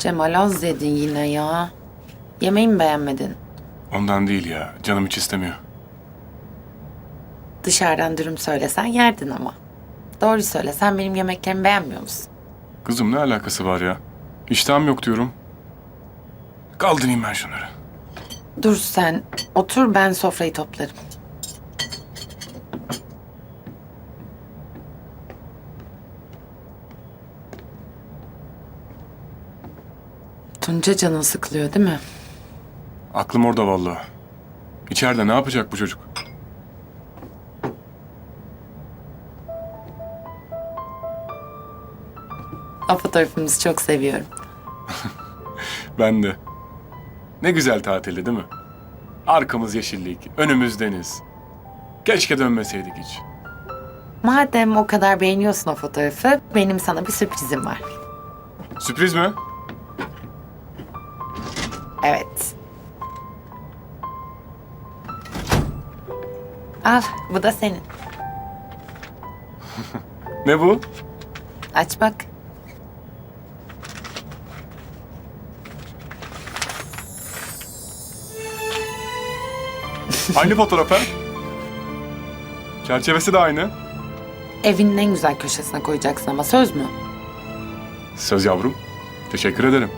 Cemal az yedin yine ya. Yemeği mi beğenmedin? Ondan değil ya. Canım hiç istemiyor. Dışarıdan dürüm söylesen yerdin ama. Doğru söyle sen benim yemeklerimi beğenmiyor musun? Kızım ne alakası var ya? İştahım yok diyorum. Kaldırayım ben şunları. Dur sen otur ben sofrayı toplarım. Tunca canın sıkılıyor değil mi? Aklım orada vallahi. İçeride ne yapacak bu çocuk? O fotoğrafımızı çok seviyorum. Ben de. Ne güzel tatildi değil mi? Arkamız yeşillik, önümüz deniz. Keşke dönmeseydik hiç. Madem o kadar beğeniyorsun o fotoğrafı, benim sana bir sürprizim var. Sürpriz mi? Evet. Al, bu da senin. Ne bu? Aç bak. Aynı fotoğraf ha? Çerçevesi de aynı. Evinin en güzel köşesine koyacaksın ama söz mü? Söz yavrum. Teşekkür ederim.